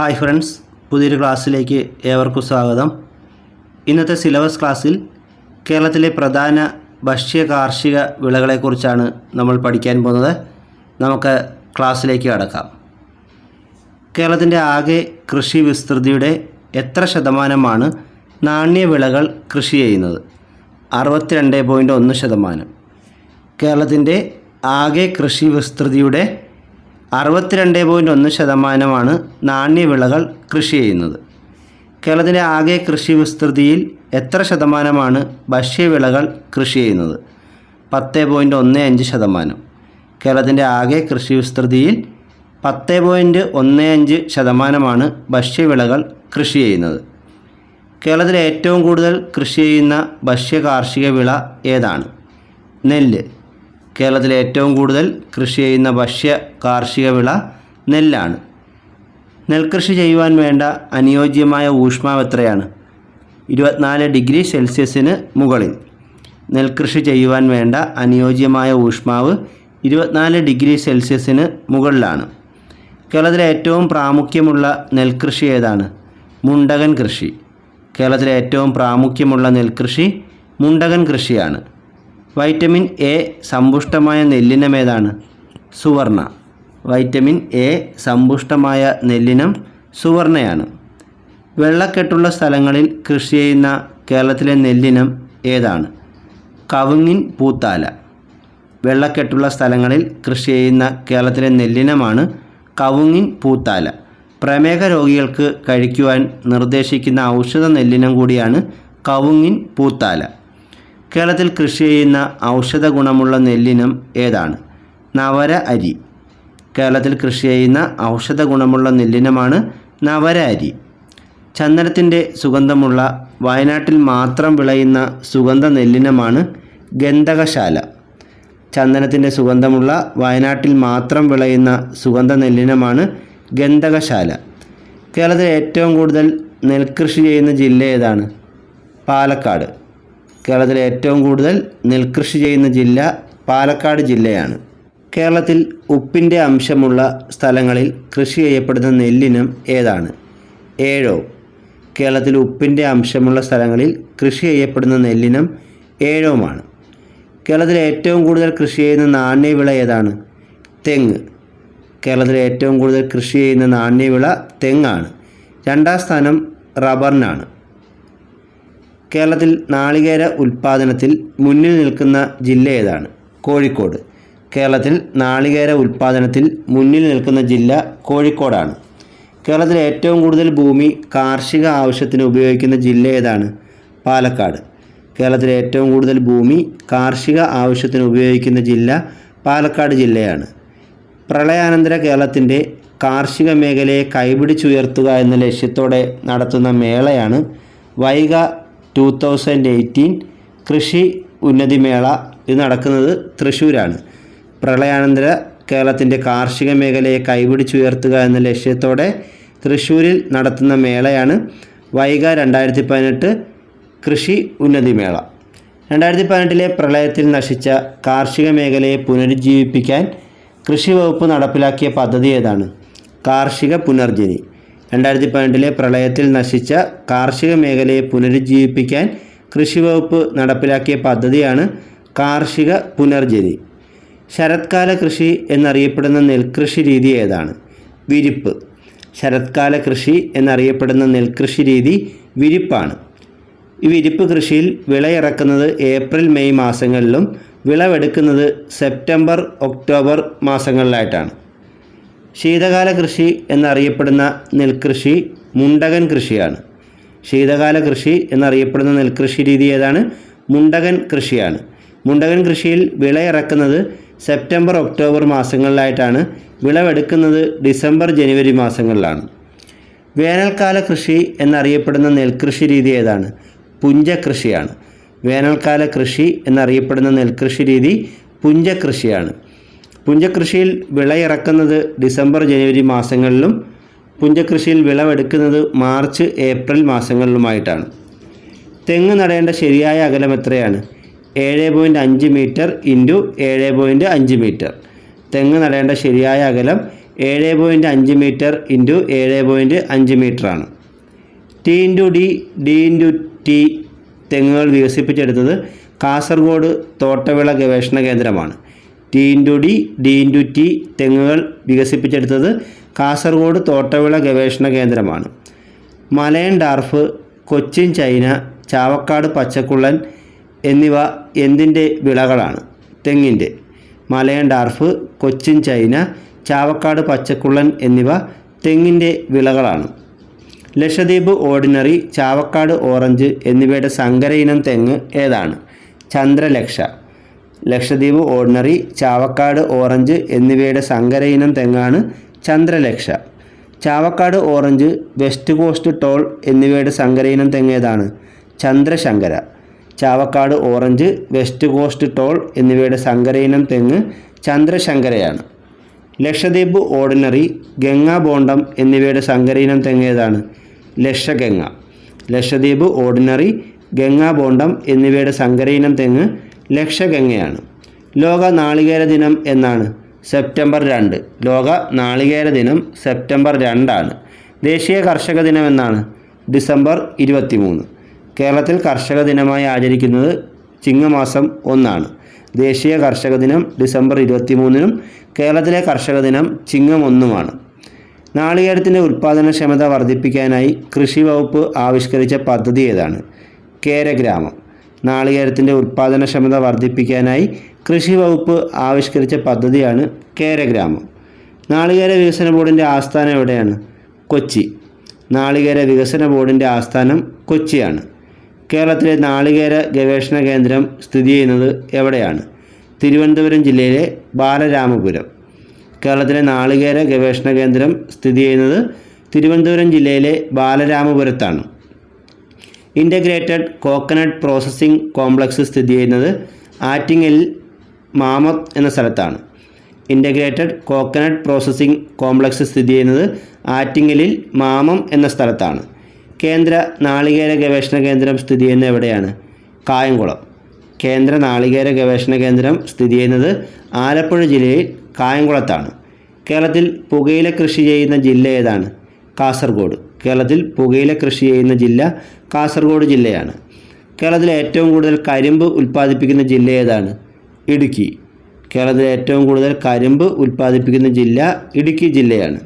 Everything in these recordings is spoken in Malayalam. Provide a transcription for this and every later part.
ഹായ് ഫ്രണ്ട്സ് പുതിയൊരു ക്ലാസ്സിലേക്ക് ഏവർക്കും സ്വാഗതം. ഇന്നത്തെ സിലബസ് ക്ലാസ്സിൽ കേരളത്തിലെ പ്രധാന ഭക്ഷ്യ കാർഷിക വിളകളെക്കുറിച്ചാണ് നമ്മൾ പഠിക്കാൻ പോകുന്നത്. നമുക്ക് ക്ലാസ്സിലേക്ക് കടക്കാം. കേരളത്തിന്റെ ആകെ കൃഷി വിസ്തൃതിയുടെ എത്ര ശതമാനമാണ് നാണ്യവിളകൾ കൃഷി ചെയ്യുന്നത്? അറുപത്തിരണ്ട് പോയിന്റ് ഒന്ന് ശതമാനം. കേരളത്തിന്റെ ആകെ കൃഷി വിസ്തൃതിയുടെ അറുപത്തിരണ്ട് പോയിന്റ് ഒന്ന് ശതമാനമാണ് നാണ്യവിളകൾ കൃഷി ചെയ്യുന്നത്. കേരളത്തിന്റെ ആകെ കൃഷി വിസ്തൃതിയിൽ എത്ര ശതമാനമാണ് ഭക്ഷ്യവിളകൾ കൃഷി ചെയ്യുന്നത്? പത്ത് പോയിന്റ് ഒന്ന് അഞ്ച് ശതമാനം. കേരളത്തിന്റെ ആകെ കൃഷി വിസ്തൃതിയിൽ പത്ത് പോയിന്റ് ഒന്ന് അഞ്ച് ശതമാനമാണ് ഭക്ഷ്യവിളകൾ കൃഷി ചെയ്യുന്നത്. കേരളത്തിൽ ഏറ്റവും കൂടുതൽ കൃഷി ചെയ്യുന്ന ഭക്ഷ്യ കാർഷിക വിള ഏതാണ്? നെല്ല്. കേരളത്തിലെ ഏറ്റവും കൂടുതൽ കൃഷി ചെയ്യുന്ന ഭക്ഷ്യ കാർഷിക വിള നെല്ലാണ്. നെൽകൃഷി ചെയ്യുവാൻ വേണ്ട അനുയോജ്യമായ ഊഷ്മാവ് എത്രയാണ്? ഇരുപത്തിനാല് ഡിഗ്രി സെൽഷ്യസിന് മുകളിൽ. നെൽകൃഷി ചെയ്യുവാൻ വേണ്ട അനുയോജ്യമായ ഊഷ്മാവ് ഇരുപത്തിനാല് ഡിഗ്രി സെൽഷ്യസിന് മുകളിലാണ്. കേരളത്തിലെ ഏറ്റവും പ്രാമുഖ്യമുള്ള നെൽകൃഷി ഏതാണ്? മുണ്ടകൻ കൃഷി. കേരളത്തിലെ ഏറ്റവും പ്രാമുഖ്യമുള്ള നെൽകൃഷി മുണ്ടകൻ കൃഷിയാണ്. വൈറ്റമിൻ എ സമ്പുഷ്ടമായ നെല്ലിനം ഏതാണ്? സുവർണ. വൈറ്റമിൻ എ സമ്പുഷ്ടമായ നെല്ലിനം സുവർണയാണ്. വെള്ളക്കെട്ടുള്ള സ്ഥലങ്ങളിൽ കൃഷി ചെയ്യുന്ന കേരളത്തിലെ നെല്ലിനം ഏതാണ്? കവുങ്ങിൻ പൂത്താല. വെള്ളക്കെട്ടുള്ള സ്ഥലങ്ങളിൽ കൃഷി ചെയ്യുന്ന കേരളത്തിലെ നെല്ലിനമാണ് കവുങ്ങിൻ പൂത്താല. പ്രമേഹ രോഗികൾക്ക് കഴിക്കുവാൻ നിർദ്ദേശിക്കുന്ന ഔഷധ നെല്ലിനം കൂടിയാണ് കവുങ്ങിൻ പൂത്താല. കേരളത്തിൽ കൃഷി ചെയ്യുന്ന ഔഷധ ഗുണമുള്ള നെല്ലിനം ഏതാണ്? നവര അരി. കേരളത്തിൽ കൃഷി ചെയ്യുന്ന ഔഷധ ഗുണമുള്ള നെല്ലിനമാണ് നവര അരി. ചന്ദനത്തിന്റെ സുഗന്ധമുള്ള വയനാട്ടിൽ മാത്രം വിളയുന്ന സുഗന്ധ നെല്ലിനമാണ് ഗന്ധകശാല. ചന്ദനത്തിന്റെ സുഗന്ധമുള്ള വയനാട്ടിൽ മാത്രം വിളയുന്ന സുഗന്ധ നെല്ലിനമാണ് ഗന്ധകശാല. കേരളത്തിൽ ഏറ്റവും കൂടുതൽ നെൽകൃഷി ചെയ്യുന്ന ജില്ല ഏതാണ്? പാലക്കാട്. കേരളത്തിലെ ഏറ്റവും കൂടുതൽ നെൽകൃഷി ചെയ്യുന്ന ജില്ല പാലക്കാട് ജില്ലയാണ്. കേരളത്തിൽ ഉപ്പിന്റെ അംശമുള്ള സ്ഥലങ്ങളിൽ കൃഷി ചെയ്യപ്പെടുന്ന നെല്ലിനം ഏതാണ്? ഏഴോ. കേരളത്തിൽ ഉപ്പിന്റെ അംശമുള്ള സ്ഥലങ്ങളിൽ കൃഷി ചെയ്യപ്പെടുന്ന നെല്ലിനം ഏഴോമാണ്. കേരളത്തിലെ ഏറ്റവും കൂടുതൽ കൃഷി ചെയ്യുന്ന നാണ്യവിള ഏതാണ്? തെങ്ങ്. കേരളത്തിലെ ഏറ്റവും കൂടുതൽ കൃഷി ചെയ്യുന്ന നാണ്യവിള തെങ്ങാണ്. രണ്ടാം സ്ഥാനം റബ്ബറിനാണ്. കേരളത്തിൽ നാളികേര ഉൽപ്പാദനത്തിൽ മുന്നിൽ നിൽക്കുന്ന ജില്ല ഏതാണ്? കോഴിക്കോട്. കേരളത്തിൽ നാളികേര ഉൽപ്പാദനത്തിൽ മുന്നിൽ നിൽക്കുന്ന ജില്ല കോഴിക്കോടാണ്. കേരളത്തിൽ ഏറ്റവും കൂടുതൽ ഭൂമി കാർഷിക ആവശ്യത്തിന് ഉപയോഗിക്കുന്ന ജില്ല ഏതാണ്? പാലക്കാട്. കേരളത്തിലെ ഏറ്റവും കൂടുതൽ ഭൂമി കാർഷിക ആവശ്യത്തിന് ഉപയോഗിക്കുന്ന ജില്ല പാലക്കാട് ജില്ലയാണ്. പ്രളയാനന്തര കേരളത്തിന്റെ കാർഷിക മേഖലയെ കൈപിടിച്ചുയർത്തുക എന്ന ലക്ഷ്യത്തോടെ നടത്തുന്ന മേളയാണ് വൈഗ ടു തൗസൻഡ് എയ്റ്റീൻ കൃഷി ഉന്നതി മേള ഇത് നടക്കുന്നത് തൃശ്ശൂരാണ്. പ്രളയാനന്തര കേരളത്തിന്റെ കാർഷിക മേഖലയെ കൈപിടിച്ചുയർത്തുക എന്ന ലക്ഷ്യത്തോടെ തൃശ്ശൂരിൽ നടത്തുന്ന മേളയാണ് വൈഗ രണ്ടായിരത്തി പതിനെട്ട് കൃഷി ഉന്നതി മേള രണ്ടായിരത്തി പതിനെട്ടിലെ പ്രളയത്തിൽ നശിച്ച കാർഷിക മേഖലയെ പുനരുജ്ജീവിപ്പിക്കാൻ കൃഷി വകുപ്പ് നടപ്പിലാക്കിയ പദ്ധതി ഏതാണ്? കാർഷിക പുനർജനി രണ്ടായിരത്തി പതിനെട്ടിലെ പ്രളയത്തിൽ നശിച്ച കാർഷിക മേഖലയെ പുനരുജ്ജീവിപ്പിക്കാൻ കൃഷി വകുപ്പ് നടപ്പിലാക്കിയ പദ്ധതിയാണ് കാർഷിക പുനർജനി ശരത്കാല കൃഷി എന്നറിയപ്പെടുന്ന നെൽകൃഷി രീതി ഏതാണ്? വിരിപ്പ്. ശരത്കാല കൃഷി എന്നറിയപ്പെടുന്ന നെൽകൃഷി രീതി വിരിപ്പാണ്. ഈ വിരിപ്പ് കൃഷിയിൽ വിളയിറക്കുന്നത് ഏപ്രിൽ മെയ് മാസങ്ങളിലും വിളവെടുക്കുന്നത് സെപ്റ്റംബർ ഒക്ടോബർ മാസങ്ങളിലായിട്ടാണ്. ശീതകാല കൃഷി എന്നറിയപ്പെടുന്ന നെൽകൃഷി മുണ്ടകൻ കൃഷിയാണ്. ശീതകാല കൃഷി എന്നറിയപ്പെടുന്ന നെൽകൃഷി രീതി ഏതാണ്? മുണ്ടകൻ കൃഷിയാണ്. മുണ്ടകൻ കൃഷിയിൽ വിളയിറക്കുന്നത് സെപ്റ്റംബർ ഒക്ടോബർ മാസങ്ങളിലായിട്ടാണ്. വിളവെടുക്കുന്നത് ഡിസംബർ ജനുവരി മാസങ്ങളിലാണ്. വേനൽക്കാല കൃഷി എന്നറിയപ്പെടുന്ന നെൽകൃഷി രീതി ഏതാണ്? പുഞ്ചകൃഷിയാണ്. വേനൽക്കാല കൃഷി എന്നറിയപ്പെടുന്ന നെൽകൃഷി രീതി പുഞ്ചകൃഷിയാണ്. പുഞ്ചകൃഷിയിൽ വിളയിറക്കുന്നത് ഡിസംബർ ജനുവരി മാസങ്ങളിലും പുഞ്ചകൃഷിയിൽ വിളവെടുക്കുന്നത് മാർച്ച് ഏപ്രിൽ മാസങ്ങളിലുമായിട്ടാണ്. തെങ്ങ് നടേണ്ട ശരിയായ അകലം എത്രയാണ്? ഏഴ് പോയിന്റ് അഞ്ച് മീറ്റർ ഇന്റു ഏഴ് പോയിന്റ് അഞ്ച് മീറ്റർ. തെങ്ങ് നടേണ്ട ശരിയായ അകലം ഏഴ് പോയിന്റ് അഞ്ച് മീറ്റർ ഇന്റു ഏഴ് പോയിന്റ് അഞ്ച് മീറ്ററാണ്. T into D D into T തെങ്ങുകൾ വികസിപ്പിച്ചെടുത്തത് കാസർഗോഡ് തോട്ടവിള ഗവേഷണ കേന്ദ്രമാണ്. T into D D into T തെങ്ങുകൾ വികസിപ്പിച്ചെടുത്തത് കാസർഗോഡ് തോട്ടവിള ഗവേഷണ കേന്ദ്രമാണ്. Malayan dwarf Cochin China Chavakkad പച്ചക്കുള്ളൻ എന്നിവ എന്തിന്റെ വിളകളാണ്? തെങ്ങിന്റെ. Malayan dwarf Cochin China Chavakkad പച്ചക്കുള്ളൻ എന്നിവ തെങ്ങിന്റെ വിളകളാണ്. ലക്ഷദ്വീപ് ഓർഡിനറി ചാവക്കാട് ഓറഞ്ച് എന്നിവയുടെ സങ്കര ഇനം തെങ്ങ് ഏതാണ്? ചന്ദ്രലക്ഷ. ലക്ഷദ്വീപ് ഓർഡിനറി ചാവക്കാട് ഓറഞ്ച് എന്നിവയുടെ സങ്കര ഇനം തെങ്ങാണ് Chandralaksha. Chavakkad orange west coast tall എന്നിവയുടെ സങ്കര ഇനം തെങ്ങേതാണ് Chandrasankara. Chavakkad orange west coast tall എന്നിവയുടെ സങ്കര ഇനം തെങ്ങ് ചന്ദ്രശങ്കരയാണ്. ലക്ഷദ്വീപ് ഓർഡിനറി ഗംഗാ ബോണ്ടം എന്നിവയുടെ സങ്കരയിനം ഇനം തെങ്ങേതാണ് ലക്ഷഗംഗ. ലക്ഷദ്വീപ് ഓർഡിനറി ഗംഗാ ബോണ്ടം എന്നിവയുടെ സങ്കരയിനം തെങ്ങ് ലക്ഷഗംഗയാണ്. ലോക നാളികേര ദിനം എന്നാണ്. സെപ്റ്റംബർ രണ്ട്. ലോക നാളികേര ദിനം സെപ്റ്റംബർ രണ്ടാണ്. ദേശീയ കർഷക ദിനം എന്നാണ്. ഡിസംബർ ഇരുപത്തിമൂന്ന്. കേരളത്തിൽ കർഷക ദിനമായി ആചരിക്കുന്നത് ചിങ്ങമാസം ഒന്നാണ്. ദേശീയ കർഷക ദിനം ഡിസംബർ ഇരുപത്തിമൂന്നിനും കേരളത്തിലെ കർഷക ദിനം ചിങ്ങം ഒന്നുമാണ്. നാളികേരത്തിന്റെ ഉൽപ്പാദനക്ഷമത വർദ്ധിപ്പിക്കാനായി കൃഷി വകുപ്പ് ആവിഷ്കരിച്ച പദ്ധതി ഏതാണ്? കേരഗ്രാമം നാളികേരത്തിന്റെ ഉൽപ്പാദനക്ഷമത വർദ്ധിപ്പിക്കാനായി കൃഷി വകുപ്പ് ആവിഷ്കരിച്ച പദ്ധതിയാണ് കേരഗ്രാമം. നാളികേര വികസന ബോർഡിന്റെ ആസ്ഥാനം എവിടെയാണ്? കൊച്ചി. നാളികേര വികസന ബോർഡിന്റെ ആസ്ഥാനം കൊച്ചിയാണ്. കേരളത്തിലെ നാളികേര ഗവേഷണ കേന്ദ്രം സ്ഥിതി ചെയ്യുന്നത് എവിടെയാണ്? തിരുവനന്തപുരം ജില്ലയിലെ ബാലരാമപുരം. കേരളത്തിലെ നാളികേര ഗവേഷണ കേന്ദ്രം സ്ഥിതി ചെയ്യുന്നത് തിരുവനന്തപുരം ജില്ലയിലെ ബാലരാമപുരത്താണ്. ഇന്റഗ്രേറ്റഡ് കോക്കനട്ട് പ്രോസസ്സിംഗ് കോംപ്ലക്സ് സ്ഥിതി ചെയ്യുന്നത് ആറ്റിങ്ങൽ മാമത്ത് എന്ന സ്ഥലത്താണ്. ഇന്റഗ്രേറ്റഡ് കോക്കനട്ട് പ്രോസസ്സിംഗ് കോംപ്ലക്സ് സ്ഥിതി ചെയ്യുന്നത് ആറ്റിങ്ങലിൽ മാമം എന്ന സ്ഥലത്താണ്. കേന്ദ്ര നാളികേര ഗവേഷണ കേന്ദ്രം സ്ഥിതി ചെയ്യുന്നത് എവിടെയാണ്? കായംകുളം. കേന്ദ്ര നാളികേര ഗവേഷണ കേന്ദ്രം സ്ഥിതി ചെയ്യുന്നത് ആലപ്പുഴ ജില്ലയിൽ കായംകുളത്താണ്. കേരളത്തിൽ പുകയില കൃഷി ചെയ്യുന്ന ജില്ല ഏതാണ്? കാസർഗോഡ്. കേരളത്തിൽ പുകയില കൃഷി ചെയ്യുന്ന ജില്ല കാസർഗോഡ് ജില്ലയാണ്. കേരളത്തിലെ ഏറ്റവും കൂടുതൽ കരിമ്പ് ഉൽപ്പാദിപ്പിക്കുന്ന ജില്ല ഏതാണ്? ഇടുക്കി. കേരളത്തിലെ ഏറ്റവും കൂടുതൽ കരിമ്പ് ഉൽപ്പാദിപ്പിക്കുന്ന ജില്ല ഇടുക്കി ജില്ലയാണ്.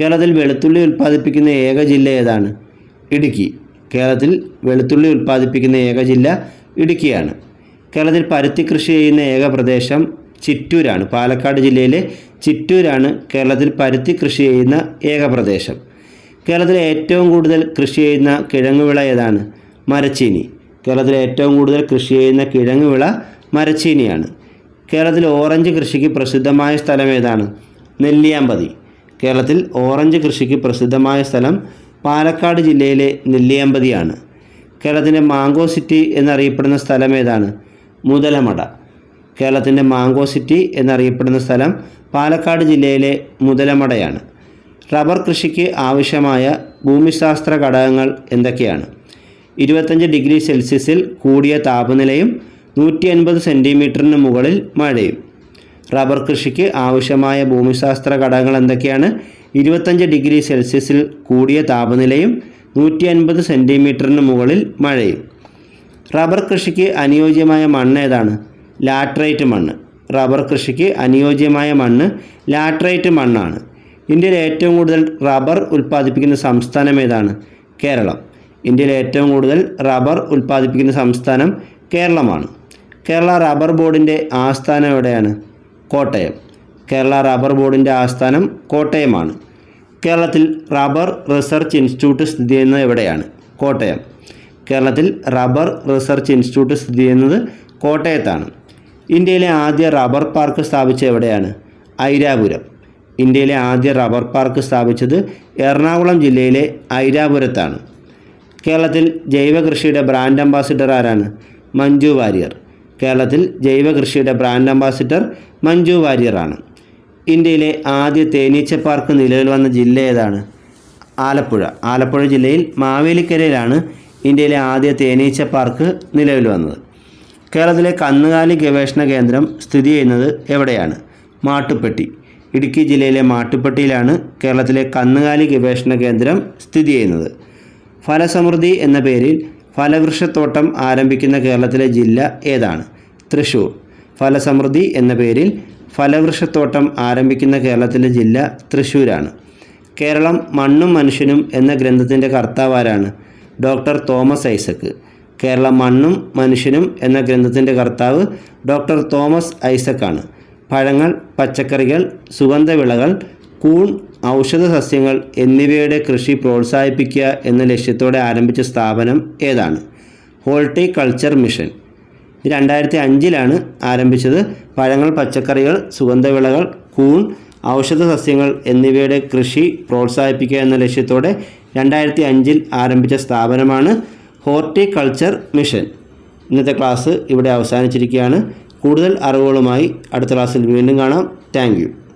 കേരളത്തിൽ വെളുത്തുള്ളി ഉൽപ്പാദിപ്പിക്കുന്ന ഏക ജില്ല ഏതാണ്? ഇടുക്കി. കേരളത്തിൽ വെളുത്തുള്ളി ഉൽപ്പാദിപ്പിക്കുന്ന ഏക ജില്ല ഇടുക്കിയാണ്. കേരളത്തിൽ പരുത്തി കൃഷി ചെയ്യുന്ന ഏക പ്രദേശം ചിറ്റൂരാണ്. പാലക്കാട് ജില്ലയിലെ ചിറ്റൂരാണ് കേരളത്തിൽ പരുത്തി കൃഷി ചെയ്യുന്ന ഏക പ്രദേശം. കേരളത്തിലെ ഏറ്റവും കൂടുതൽ കൃഷി ചെയ്യുന്ന കിഴങ്ങുവിള ഏതാണ്? മരച്ചീനി. കേരളത്തിലെ ഏറ്റവും കൂടുതൽ കൃഷി ചെയ്യുന്ന കിഴങ്ങുവിള മരച്ചീനിയാണ്. കേരളത്തിൽ ഓറഞ്ച് കൃഷിക്ക് പ്രസിദ്ധമായ സ്ഥലം ഏതാണ്? നെല്ലിയാമ്പതി. കേരളത്തിൽ ഓറഞ്ച് കൃഷിക്ക് പ്രസിദ്ധമായ സ്ഥലം പാലക്കാട് ജില്ലയിലെ നെല്ലിയാമ്പതിയാണ്. കേരളത്തിന്റെ മാംഗോ സിറ്റി എന്നറിയപ്പെടുന്ന സ്ഥലം ഏതാണ്? മുതലമട. കേരളത്തിന്റെ മാംഗോ സിറ്റി എന്നറിയപ്പെടുന്ന സ്ഥലം പാലക്കാട് ജില്ലയിലെ മുതലമടയാണ്. റബ്ബർ കൃഷിക്ക് ആവശ്യമായ ഭൂമിശാസ്ത്ര ഘടകങ്ങൾ എന്തൊക്കെയാണ്? ഇരുപത്തഞ്ച് ഡിഗ്രി സെൽഷ്യസിൽ കൂടിയ താപനിലയും നൂറ്റി അൻപത് സെന്റിമീറ്ററിന് മുകളിൽ മഴയും. റബ്ബർ കൃഷിക്ക് ആവശ്യമായ ഭൂമിശാസ്ത്ര ഘടകങ്ങൾ എന്തൊക്കെയാണ്? ഇരുപത്തഞ്ച് ഡിഗ്രി സെൽഷ്യസിൽ കൂടിയ താപനിലയും നൂറ്റി അൻപത് സെന്റിമീറ്ററിന് മുകളിൽ മഴയും. റബ്ബർ കൃഷിക്ക് അനുയോജ്യമായ മണ്ണ് ഏതാണ്? ലാട്രൈറ്റ് മണ്ണ്. റബ്ബർ കൃഷിക്ക് അനുയോജ്യമായ മണ്ണ് ലാട്രൈറ്റ് മണ്ണാണ്. ഇന്ത്യയിൽ ഏറ്റവും കൂടുതൽ റബ്ബർ ഉൽപ്പാദിപ്പിക്കുന്ന സംസ്ഥാനം ഏതാണ്? കേരളം. ഇന്ത്യയിൽ ഏറ്റവും കൂടുതൽ റബ്ബർ ഉൽപ്പാദിപ്പിക്കുന്ന സംസ്ഥാനം കേരളമാണ്. കേരള റബ്ബർ ബോർഡിന്റെ ആസ്ഥാനം എവിടെയാണ്? കോട്ടയം. കേരള റബ്ബർ ബോർഡിന്റെ ആസ്ഥാനം കോട്ടയമാണ്. കേരളത്തിൽ റബ്ബർ റിസർച്ച് ഇൻസ്റ്റിറ്റ്യൂട്ട് സ്ഥിതി ചെയ്യുന്നത് എവിടെയാണ്? കോട്ടയം. കേരളത്തിൽ റബ്ബർ റിസർച്ച് ഇൻസ്റ്റിറ്റ്യൂട്ട് സ്ഥിതി ചെയ്യുന്നത് കോട്ടയത്താണ്. ഇന്ത്യയിലെ ആദ്യ റബ്ബർ പാർക്ക് സ്ഥാപിച്ചത് എവിടെയാണ്? ഐരാപുരം. ഇന്ത്യയിലെ ആദ്യ റബ്ബർ പാർക്ക് സ്ഥാപിച്ചത് എറണാകുളം ജില്ലയിലെ ഐരാപുരത്താണ്. കേരളത്തിൽ ജൈവ കൃഷിയുടെ ബ്രാൻഡ് അംബാസിഡർ ആരാണ്? മഞ്ജു വാര്യർ. കേരളത്തിൽ ജൈവ കൃഷിയുടെ ബ്രാൻഡ് അംബാസിഡർ മഞ്ജു വാര്യറാണ്. ഇന്ത്യയിലെ ആദ്യ തേനീച്ച പാർക്ക് നിലവിൽ വന്ന ജില്ല ഏതാണ്? ആലപ്പുഴ. ആലപ്പുഴ ജില്ലയിൽ മാവേലിക്കരയിലാണ് ഇന്ത്യയിലെ ആദ്യ തേനീച്ച പാർക്ക് നിലവിൽ വന്നത്. കേരളത്തിലെ കന്നുകാലി ഗവേഷണ കേന്ദ്രം സ്ഥിതി ചെയ്യുന്നത് എവിടെയാണ്? മാട്ടുപ്പെട്ടി. ഇടുക്കി ജില്ലയിലെ മാട്ടുപ്പെട്ടിയിലാണ് കേരളത്തിലെ കന്നുകാലി ഗവേഷണ കേന്ദ്രം സ്ഥിതി ചെയ്യുന്നത്. ഫലസമൃദ്ധി എന്ന പേരിൽ ഫലവൃക്ഷത്തോട്ടം ആരംഭിക്കുന്ന കേരളത്തിലെ ജില്ല ഏതാണ്? തൃശൂർ. ഫലസമൃദ്ധി എന്ന പേരിൽ ഫലവൃക്ഷത്തോട്ടം ആരംഭിക്കുന്ന കേരളത്തിലെ ജില്ല തൃശ്ശൂരാണ് കേരളം മണ്ണും മനുഷ്യനും എന്ന ഗ്രന്ഥത്തിന്റെ കർത്താവാരാണ് ഡോക്ടർ തോമസ് ഐസക്ക്. കേരളം മണ്ണും മനുഷ്യനും എന്ന ഗ്രന്ഥത്തിന്റെ കർത്താവ് ഡോക്ടർ തോമസ് ഐസക്കാണ്. പഴങ്ങൾ പച്ചക്കറികൾ സുഗന്ധവിളകൾ കൂൺ ഔഷധ സസ്യങ്ങൾ എന്നിവയുടെ കൃഷി പ്രോത്സാഹിപ്പിക്കുക എന്ന ലക്ഷ്യത്തോടെ ആരംഭിച്ച സ്ഥാപനം ഏതാണ്? Horticulture mission. രണ്ടായിരത്തി അഞ്ചിലാണ് ആരംഭിച്ചത്. പഴങ്ങൾ പച്ചക്കറികൾ സുഗന്ധവിളകൾ കൂൺ ഔഷധ സസ്യങ്ങൾ എന്നിവയുടെ കൃഷി പ്രോത്സാഹിപ്പിക്കുക എന്ന ലക്ഷ്യത്തോടെ രണ്ടായിരത്തി അഞ്ചിൽ ആരംഭിച്ച സ്ഥാപനമാണ് ഹോർട്ടിക്കൾച്ചർ മിഷൻ. ഇന്നത്തെ ക്ലാസ് ഇവിടെ അവസാനിച്ചിരിക്കുകയാണ്. കൂടുതൽ അറിവുകളുമായി അടുത്ത ക്ലാസ്സിൽ വീണ്ടും കാണാം. താങ്ക്